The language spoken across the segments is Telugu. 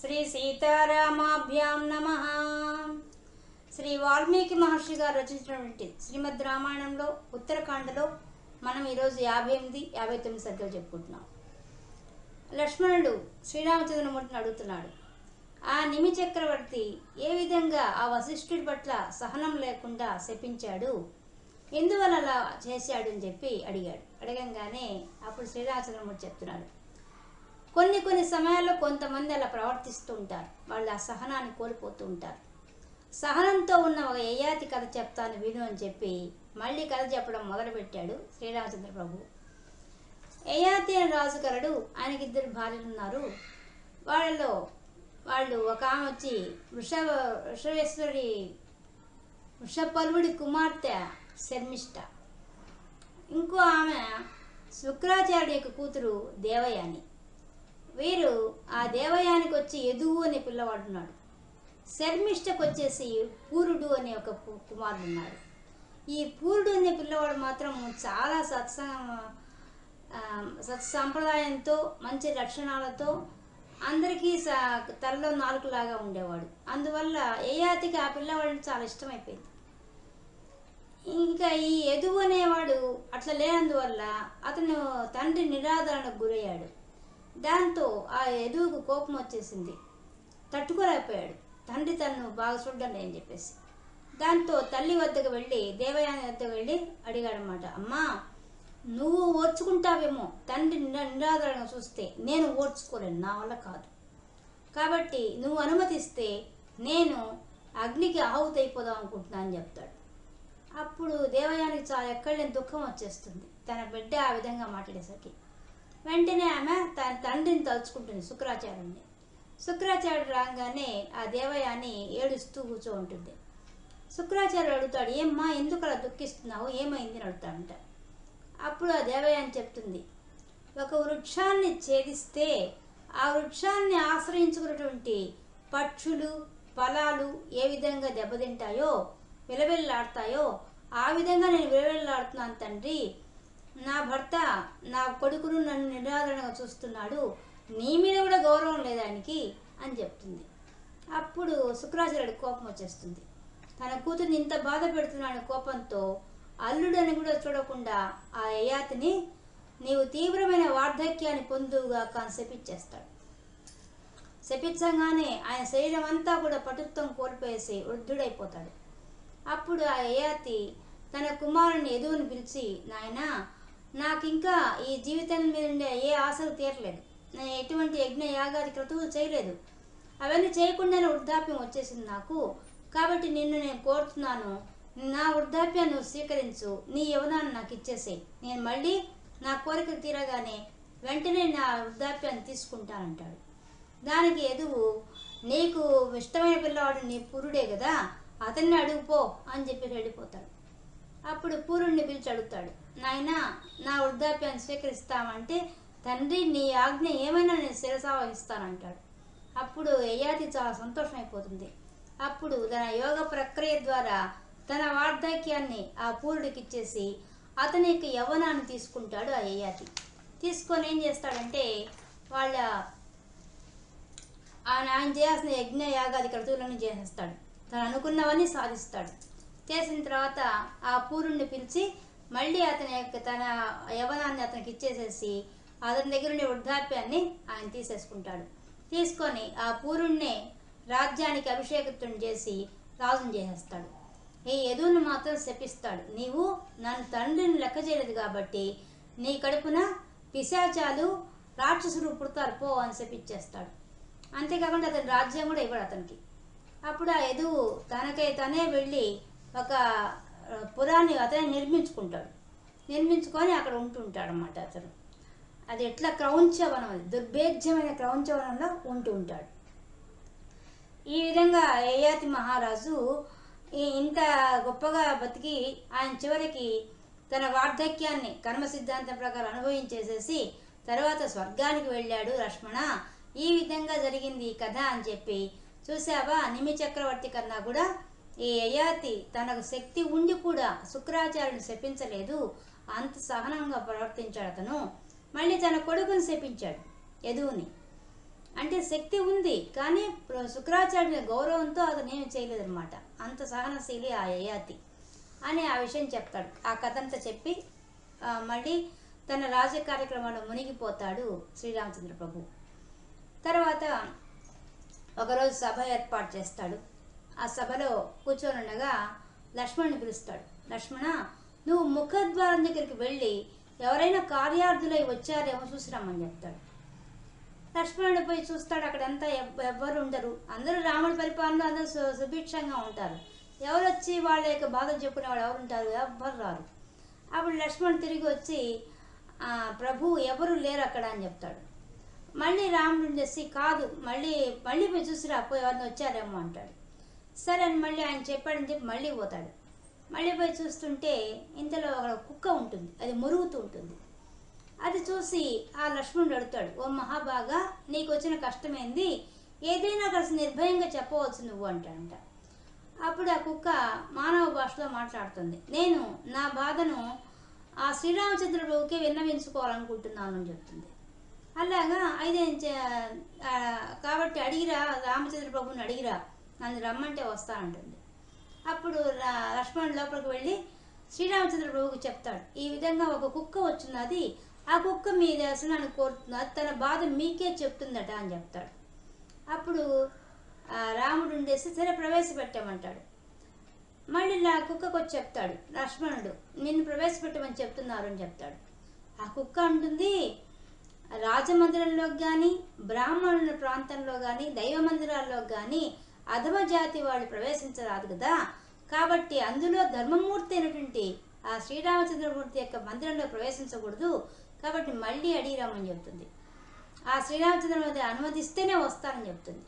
శ్రీ సీతారామాభ్యాం నమ. శ్రీ వాల్మీకి మహర్షి గారు రచించినటువంటి శ్రీమద్ రామాయణంలో ఉత్తరాఖండలో మనం ఈరోజు యాభై ఎనిమిది యాభై తొమ్మిది సర్గలు చెప్పుకుంటున్నాం. లక్ష్మణుడు శ్రీరామచంద్రమూర్తిని అడుగుతున్నాడు ఆ నిమి చక్రవర్తి ఏ విధంగా ఆ వశిష్ఠుడి పట్ల సహనం లేకుండా శపించాడు? ఎందువల్ల అలా చేశాడు? అని చెప్పి అడిగాడు. అడగంగానే అప్పుడు శ్రీరామచంద్రమూర్తి చెప్తున్నాడు కొన్ని కొన్ని సమయాల్లో కొంతమంది అలా ప్రవర్తిస్తూ ఉంటారు. వాళ్ళు ఆ సహనాన్ని కోల్పోతూ ఉంటారు. సహనంతో ఉన్న ఒక యయాతి కథ చెప్తాను విను అని చెప్పి మళ్ళీ కథ చెప్పడం మొదలుపెట్టాడు శ్రీరామచంద్ర ప్రభు. యయాతి అనే రాజుకరుడు ఆయనకి ఇద్దరు భార్యలు ఉన్నారు. వాళ్ళలో వాళ్ళు ఒక ఆమె వచ్చి వృషభ వృషవేశ్వరి వృషపల్వుడి కుమార్తె శర్మిష్ట. ఇంకో ఆమె శుక్రాచార్యుడి యొక్క కూతురు దేవయాని. వీరు ఆ దేవయానికి వచ్చి ఎదువు అనే పిల్లవాడున్నాడు. శర్మిష్టకు వచ్చేసి పూరుడు అనే ఒక కుమారుడు ఉన్నాడు ఈ పూరుడు అనే పిల్లవాడు మాత్రం చాలా సత్సంగ సత్సంప్రదాయంతో మంచి లక్షణాలతో అందరికీ స తలలో నాలుగులాగా ఉండేవాడు. అందువల్ల ఏయాతికి ఆ పిల్లవాడిని చాలా ఇష్టమైపోయింది. ఇంకా ఈ ఎదువు అనేవాడు అట్లా లేనందువల్ల అతను తండ్రి నిరాదరణకు గురయ్యాడు. దాంతో ఆ ఎదువుకు కోపం వచ్చేసింది. తట్టుకోలేకపోయాడు. తండ్రి తను బాగా చూడండి అని చెప్పేసి. దాంతో తల్లి వద్దకు వెళ్ళి దేవయాని వద్దకు వెళ్ళి అడిగాడనమాట అమ్మా నువ్వు ఓర్చుకుంటావేమో తండ్రి నిరాదరణగా చూస్తే నేను ఓర్చుకోలేను నా వల్ల కాదు. కాబట్టి నువ్వు అనుమతిస్తే నేను అగ్నికి ఆహుతి అయిపోదాం అనుకుంటున్నాను అని చెప్తాడు. అప్పుడు దేవయానికి చాలా ఎక్కడలేని దుఃఖం వచ్చేస్తుంది. తన బిడ్డ ఆ విధంగా మాట్లాడేసరికి. వెంటనే ఆమె తన తండ్రిని తలుచుకుంటుంది శుక్రాచార్యుడిని శుక్రాచార్యుడు రాగానే ఆ దేవయాని ఏడుస్తూ కూర్చో ఉంటుంది శుక్రాచార్యుడు అడుగుతాడు ఏమ్మా ఎందుకు అలా దుఃఖిస్తున్నావు? ఏమైంది? అని అడుగుతాడంట. అప్పుడు ఆ దేవయాని చెప్తుంది ఒక వృక్షాన్ని ఛేదిస్తే ఆ వృక్షాన్ని ఆశ్రయించుకున్నటువంటి పక్షులు ఫలాలు ఏ విధంగా దెబ్బతింటాయో విలవిల్లాడతాయో ఆ విధంగా నేను విలవిల్లాడుతున్నాను తండ్రి నా భర్త నా కొడుకును నన్ను నిరాదరణగా చూస్తున్నాడు. నీ మీద కూడా గౌరవం లేదానికి అని చెప్తుంది. అప్పుడు శుక్రాచార్యుడు కోపం వచ్చేస్తుంది. తన కూతుర్ని ఇంత బాధ పెడుతున్నాడు కోపంతో అల్లుడని కూడా చూడకుండా ఆ యయాతిని నీవు తీవ్రమైన వార్ధక్యాన్ని పొందుగా కాని శపించేస్తాడు. శపించగానే ఆయన శరీరం అంతా కూడా పటుత్వం కోల్పోయేసి వృద్ధుడైపోతాడు. అప్పుడు ఆ యయాతి తన కుమారుని ఎదువుని పిలిచి నాయనా నాకు ఇంకా ఈ జీవితం మీద ఉండే ఏ ఆశలు తీరలేదు. నేను ఎటువంటి యజ్ఞ యాగాది క్రతువులు చేయలేదు. అవన్నీ చేయకుండానే వృద్ధాప్యం వచ్చేసింది నాకు. కాబట్టి నిన్ను నేను కోరుతున్నాను. నా వృద్ధాప్యాన్ని స్వీకరించు. నీ యవనాన్ని నాకు ఇచ్చేసేయి. నేను మళ్ళీ నా కోరిక తీరగానే వెంటనే నా వృద్ధాప్యాన్ని తీసుకుంటానంటాడు. దానికి ఎదువు నీకు ఇష్టమైన పిల్లవాడు నీ పురుడే కదా? అతన్ని అడుగుపో అని చెప్పి వెళ్ళిపోతాడు. అప్పుడు పూరుణ్ణి పిలిచి అడుగుతాడు నాయనా నా వృద్ధాప్యాన్ని స్వీకరిస్తామంటే తండ్రి నీ ఆజ్ఞ ఏమైనా నేను శిరసావహిస్తానంటాడు. అప్పుడు యయాతి చాలా సంతోషం అయిపోతుంది అప్పుడు తన యోగ ప్రక్రియ ద్వారా తన వార్ధక్యాన్ని ఆ పూరుడికి ఇచ్చేసి అతని యొక్క యవ్వనాన్ని తీసుకుంటాడు ఆ యయాతి. తీసుకొని ఏం చేస్తాడంటే వాళ్ళ ఆయన ఆయన చేయాల్సిన యజ్ఞ యాగాది క్రతువులను చేసేస్తాడు. తను అనుకున్నవన్నీ సాధిస్తాడు. చేసిన తర్వాత ఆ పూరుణ్ణి పిలిచి మళ్ళీ అతని యొక్క తన యవనాన్ని అతనికి ఇచ్చేసేసి అతని దగ్గర ఉండే వృద్ధాప్యాన్ని ఆయన తీసేసుకుంటాడు. తీసుకొని ఆ పూరుణ్ణే రాజ్యానికి అభిషేకత్వం చేసి రాజును చేసేస్తాడు. ఈ యదువుని మాత్రం శపిస్తాడు. నీవు నన్ను తండ్రిని లెక్క చేయలేదు కాబట్టి నీ కడుపున పిశాచాలు రాక్షసులు పుడతారు పో అని శపిచ్చేస్తాడు అంతేకాకుండా అతని రాజ్యం కూడా ఇవ్వడు అతనికి. అప్పుడు ఆ యదువు తనకై తనే వెళ్ళి ఒక ఆ, పురాన్ని అతనే నిర్మించుకుంటాడు. నిర్మించుకొని అక్కడ ఉంటుంటాడు అన్నమాట అతను. అది ఎట్లా క్రౌంచవనం అది? దుర్భేద్యమైన క్రౌంచవనంలో ఉంటూ ఉంటాడు ఈ విధంగా యయాతి మహారాజు ఈ- ఇంత గొప్పగా బతికి ఆయన చివరికి తన వార్ధక్యాన్ని కర్మ సిద్ధాంతం ప్రకారం అనుభవించేసేసి తర్వాత స్వర్గానికి వెళ్ళాడు లక్ష్మణ. ఈ విధంగా జరిగింది ఈ కథ అని చెప్పి చూసావా? నిమి చక్రవర్తి కన్నా కూడా ఈ యయాతి తనకు శక్తి ఉండి కూడా శుక్రాచార్యుని శపించలేదు. అంత సహనంగా ప్రవర్తించాడు అతను. మళ్ళీ తన కొడుకుని శపించాడు యదువుని. అంటే శక్తి ఉంది కానీ శుక్రాచార్యుని గౌరవంతో అతను ఏమి చేయలేదన్నమాట. అంత సహనశీలి ఆ యయాతి అని ఆ విషయం చెప్తాడు. ఆ కథ అంతా చెప్పి మళ్ళీ తన రాజ కార్యక్రమంలో మునిగిపోతాడు శ్రీరామచంద్ర ప్రభు తర్వాత ఒకరోజు సభ ఏర్పాటు చేస్తాడు. ఆ సభలో కూర్చొని ఉండగా లక్ష్మణ్ని పిలుస్తాడు. లక్ష్మణ నువ్వు ముఖద్వారం దగ్గరికి వెళ్ళి ఎవరైనా కార్యార్థులై వచ్చారేమో చూసిరమ్మని చెప్తాడు. లక్ష్మణుడు పోయి చూస్తాడు అక్కడంతా ఎవ్వరు ఉండరు. అందరూ రాముడి పరిపాలన అందరూ సుభిక్షంగా ఉంటారు. ఎవరు వచ్చి వాళ్ళ యొక్క బాధలు చెప్పుకునే వాళ్ళు ఎవరు ఉంటారు? ఎవ్వరు రారు. అప్పుడు లక్ష్మణుడు తిరిగి వచ్చి ప్రభు ఎవరు లేరు అక్కడ అని చెప్తాడు. మళ్ళీ రాముడు చేసి కాదు మళ్ళీ మళ్ళీ పోయి చూసిరా పోయి ఎవరిని వచ్చారేమో అంటాడు. సరే అని మళ్ళీ ఆయన చెప్పాడని చెప్పి మళ్ళీ పోతాడు. మళ్ళీ పోయి చూస్తుంటే ఇంతలో ఒక కుక్క ఉంటుంది. అది మురుగుతూ ఉంటుంది. అది చూసి ఆ లక్ష్మణుడు అడుగుతాడు ఓ మహాబాగా నీకు వచ్చిన కష్టమైంది? ఏదైనా కలిసి నిర్భయంగా చెప్పవచ్చు నువ్వు అంటాడంట. అప్పుడు ఆ కుక్క మానవ భాషలో మాట్లాడుతుంది నేను నా బాధను ఆ శ్రీరామచంద్ర విన్నవించుకోవాలనుకుంటున్నాను అని చెప్తుంది. అలాగా అయితే కాబట్టి అడిగిరా రామచంద్ర ప్రభుని అడిగిరా? నన్ను రమ్మంటే వస్తానంటుంది. అప్పుడు రా- లక్ష్మణుడు లోపలికి వెళ్ళి శ్రీరామచంద్ర ప్రభువుకి చెప్తాడు ఈ విధంగా ఒక కుక్క వచ్చినది ఆ కుక్క మీ దర్శనాన్ని కోరుతున్నది తన బాధ మీకే చెప్తుందట అని చెప్తాడు. అప్పుడు రాముడు ఉండేసి సరే ప్రవేశపెట్టామంటాడు. మళ్ళీ నా కుక్కకు వచ్చి చెప్తాడు లక్ష్మణుడు నిన్ను ప్రవేశపెట్టమని చెప్తున్నారు అని చెప్తాడు. ఆ కుక్క అంటుంది రాజమందిరంలోకి కానీ బ్రాహ్మణుల ప్రాంతంలో కానీ దైవ మందిరాల్లో కానీ అధమ జాతి వాళ్ళు ప్రవేశించరాదు కదా? కాబట్టి అందులో ధర్మమూర్తి అయినటువంటి ఆ శ్రీరామచంద్రమూర్తి యొక్క మందిరంలో ప్రవేశించకూడదు. కాబట్టి మళ్ళీ అడిగిరామని చెప్తుంది. ఆ శ్రీరామచంద్రమూర్తి అనుమతిస్తేనే వస్తానని చెప్తుంది.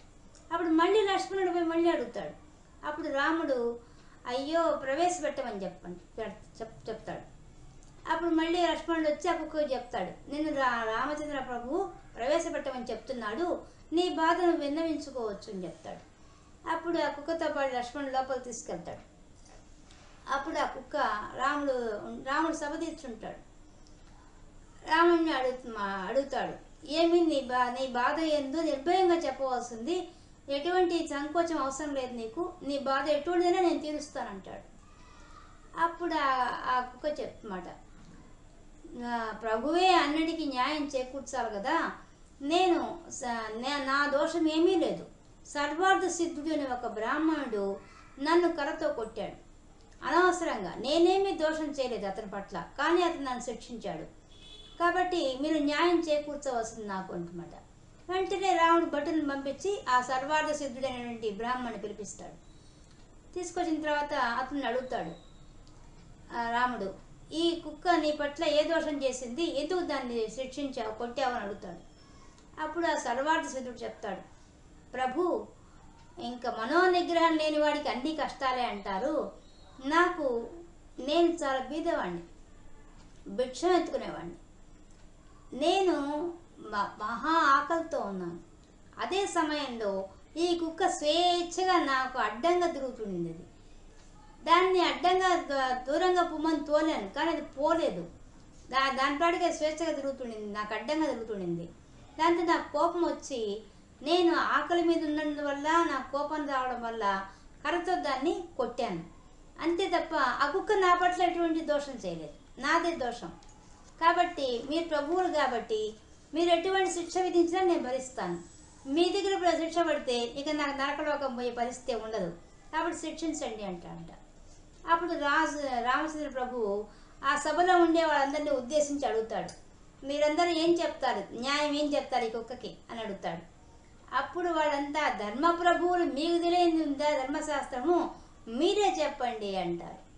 అప్పుడు మళ్ళీ లక్ష్మణుడు పోయి మళ్ళీ అడుగుతాడు. అప్పుడు రాముడు అయ్యో ప్రవేశపెట్టమని చెప్పండి చెప్ చెప్తాడు. అప్పుడు మళ్ళీ లక్ష్మణుడు వచ్చి ఆ చెప్తాడు నేను రా రామచంద్ర ప్రభు ప్రవేశపెట్టమని చెప్తున్నాడు. నీ బాధను విన్నవించుకోవచ్చు అని చెప్తాడు. అప్పుడు ఆ కుక్కతో పాటు లక్ష్మణుడు లోపల తీసుకెళ్తాడు. అప్పుడు ఆ కుక్క రాముడు రాముడు సభ తీర్చుంటాడు. రాముడిని అడుగు అడుగుతాడు ఏమి నీ బా నీ బాధ ఏందో నిర్భయంగా చెప్పవలసింది? ఎటువంటి సంకోచం అవసరం లేదు నీకు. నీ బాధ ఎటువంటిదైనా నేను తీరుస్తానంటాడు. అప్పుడు ఆ- కుక్క చెప్తమాట ప్రభువే అన్నిటికీ న్యాయం చేకూర్చాలి కదా. నేను స- నా దోషం ఏమీ లేదు. సర్వార్థ సిద్ధుడు అనే ఒక బ్రాహ్మణుడు నన్ను కర్రతో కొట్టాడు. అనవసరంగా నేనేమీ దోషం చేయలేదు అతని పట్ల కానీ అతను నన్ను శిక్షించాడు. కాబట్టి మీరు న్యాయం చేకూర్చవలసింది నాకు అంటున్నమాట. వెంటనే రాముడు భటులను పంపించి ఆ సర్వార్థ సిద్ధుడైనటువంటి బ్రాహ్మణుని పిలిపిస్తాడు. తీసుకొచ్చిన తర్వాత అతన్ని అడుగుతాడు. రాముడు ఈ కుక్క నీ పట్ల ఏ దోషం చేసింది? ఎందుకు దాన్ని శిక్షించావు కొట్టావు? అని అడుగుతాడు. అప్పుడు ఆ సర్వార్థ సిద్ధుడు చెప్తాడు. ప్రభు ఇంకా మనోనిగ్రహం లేని వాడికి అన్ని కష్టాలే అంటారు. నాకు నేను చాలా బీదవాడిని భిక్షం ఎత్తుకునేవాడిని నేను మ- మహా ఆకలితో ఉన్నాను. అదే సమయంలో ఈ కుక్క స్వేచ్ఛగా నాకు అడ్డంగా తిరుగుతుండింది అది దాన్ని అడ్డంగా దూరంగా పొమ్మని తోలాను కానీ అది పోలేదు. దా దాని పాటికి స్వేచ్ఛగా తిరుగుతుండింది నాకు అడ్డంగా తిరుగుతుండింది దాంతో నాకు కోపం వచ్చి నేను ఆకలి మీద ఉన్నందువల్ల నా కోపం రావడం వల్ల కర్రతో దాన్ని కొట్టాను. అంతే తప్ప ఆ కుక్క నా పట్ల ఎటువంటి దోషం చేయలేదు. నాదే దోషం. కాబట్టి మీరు ప్రభువులు కాబట్టి మీరు ఎటువంటి శిక్ష విధించినా నేను భరిస్తాను. మీ దగ్గర ఇప్పుడు శిక్ష పడితే ఇక నాకు నరకలోకం పోయే పరిస్థితి ఉండదు. కాబట్టి శిక్షించండి అంటాడంట అప్పుడు రాజు రామచంద్ర ప్రభువు ఆ సభలో ఉండే వాళ్ళందరినీ ఉద్దేశించి అడుగుతాడు. మీరందరూ ఏం చెప్తారు? న్యాయం ఏం చెప్తారు ఈ కుక్కకి? అని అడుగుతాడు. అప్పుడు వాళ్ళంతా ధర్మ ప్రభువులు మీకు తెలియని ఉందా ధర్మశాస్త్రము? మీరే చెప్పండి అంటారు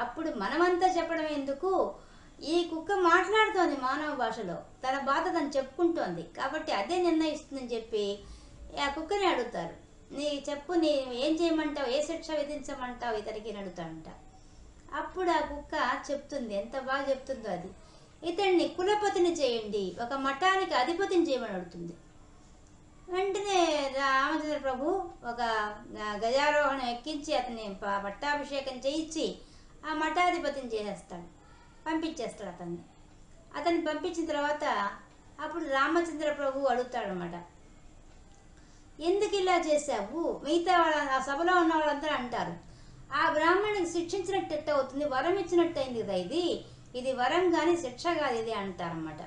అప్పుడు మనమంతా చెప్పడం ఎందుకు? ఈ కుక్క మాట్లాడుతోంది మానవ భాషలో. తన బాధ తను చెప్పుకుంటోంది. కాబట్టి అదే నిర్ణయిస్తుందని చెప్పి ఆ కుక్కని అడుగుతారు. నీ చెప్పు నీ ఏం చేయమంటావు? ఏ శిక్ష విధించమంటావు? ఇతనికి అని అప్పుడు ఆ కుక్క చెప్తుంది. ఎంత బాగా చెప్తుందో అది. ఇతన్ని కులపతిని చేయండి. ఒక మఠానికి అధిపతిని చేయమని అడుగుతుంది. వెంటనే రామచంద్ర ప్రభు ఒక గజారోహణం ఎక్కించి అతన్ని ప- పట్టాభిషేకం చేయించి ఆ మఠాధిపతిని చేసేస్తాడు. పంపించేస్తాడు అతన్ని. అతన్ని పంపించిన తర్వాత అప్పుడు రామచంద్ర ప్రభు అడుగుతాడు అనమాట ఎందుకు ఇలా చేశావు? మిగతా వాళ్ళ ఆ సభలో ఉన్న వాళ్ళందరూ అంటారు. ఆ బ్రాహ్మణుడికి శిక్షించినట్టు ఎట్ట అవుతుంది వరం ఇచ్చినట్టు అయింది కదా ఇది. ఇది వరం కానీ శిక్ష కాదు ఇది అంటారన్నమాట.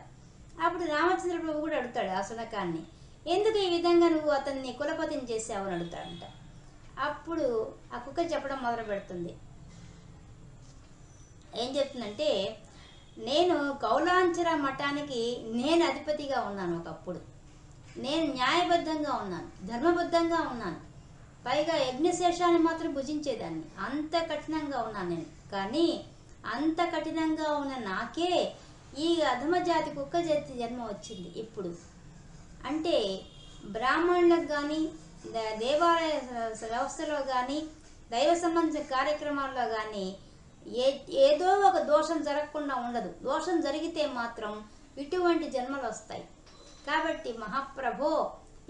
అప్పుడు రామచంద్ర ప్రభు కూడా అడుగుతాడు ఆ శునకాన్ని. ఎందుకు ఈ విధంగా నువ్వు అతన్ని కులపతిని చేసావు అని అడుగుతాడంట. అప్పుడు ఆ కుక్క చెప్పడం మొదలు పెడుతుంది. ఏం చెప్తుందంటే నేను కౌలాంచర మఠానికి నేను అధిపతిగా ఉన్నాను ఒకప్పుడు. నేను న్యాయబద్ధంగా ఉన్నాను ధర్మబద్ధంగా ఉన్నాను. పైగా యజ్ఞశేషాన్ని మాత్రం భుజించేదాన్ని. అంత కఠినంగా ఉన్నాను నేను. కానీ అంత కఠినంగా ఉన్న నాకే ఈ అధమ జాతి కుక్క జాతి జన్మ వచ్చింది. ఇప్పుడు అంటే బ్రాహ్మణులకు కానీ దేవాలయ వ్యవస్థలో కానీ దైవ సంబంధించిన కార్యక్రమాల్లో కానీ ఏ ఏదో ఒక దోషం జరగకుండా ఉండదు. దోషం జరిగితే మాత్రం ఇటువంటి జన్మలు వస్తాయి. కాబట్టి మహాప్రభో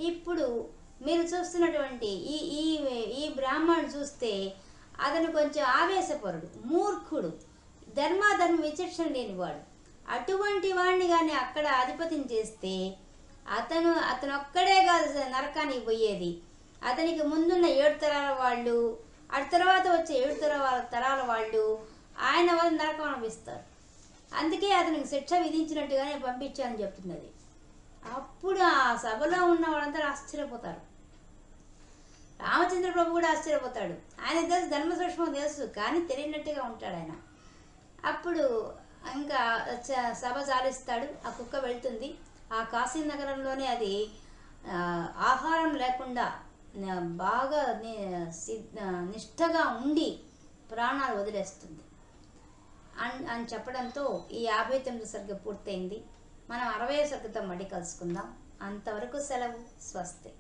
ఇప్పుడు మీరు చూస్తున్నటువంటి ఈ ఈ ఈ బ్రాహ్మణుడు చూస్తే అతను కొంచెం ఆవేశపరుడు మూర్ఖుడు ధర్మాధర్మ విచక్షణ లేనివాడు. అటువంటి వాడిని కానీ అక్కడ ఆధిపత్యం చేస్తే అతను అతను ఒక్కడే కాదు నరకానికి పోయేది. అతనికి ముందున్న ఏడు తరాల వాళ్ళు ఆ తర్వాత వచ్చే ఏడు తరాల తరాల వాళ్ళు ఆయన వల్ల నరకం అనిపిస్తారు. అందుకే అతనికి శిక్ష విధించినట్టుగానే పంపించాలని చెప్తున్నది. అప్పుడు ఆ సభలో ఉన్న వాళ్ళందరూ ఆశ్చర్యపోతారు. రామచంద్ర ప్రభు కూడా ఆశ్చర్యపోతాడు. ఆయన తెలుసు ధర్మ సూక్ష్మం తెలుసు కానీ తెలియనట్టుగా ఉంటాడు ఆయన. అప్పుడు ఇంకా చ- సభ చాలిస్తాడు ఆ కుక్క వెళ్తుంది. ఆ కాశీ నగరంలోనే అది ఆహారం లేకుండా బాగా ని- నిష్ఠగా ఉండి ప్రాణాలు వదిలేస్తుంది. అని అని చెప్పడంతో ఈ యాభై తొమ్మిది సరిగ్గా పూర్తయింది. మనం అరవై సరిగ్గుతో మడి కలుసుకుందాం. అంతవరకు సెలవు. స్వస్తి.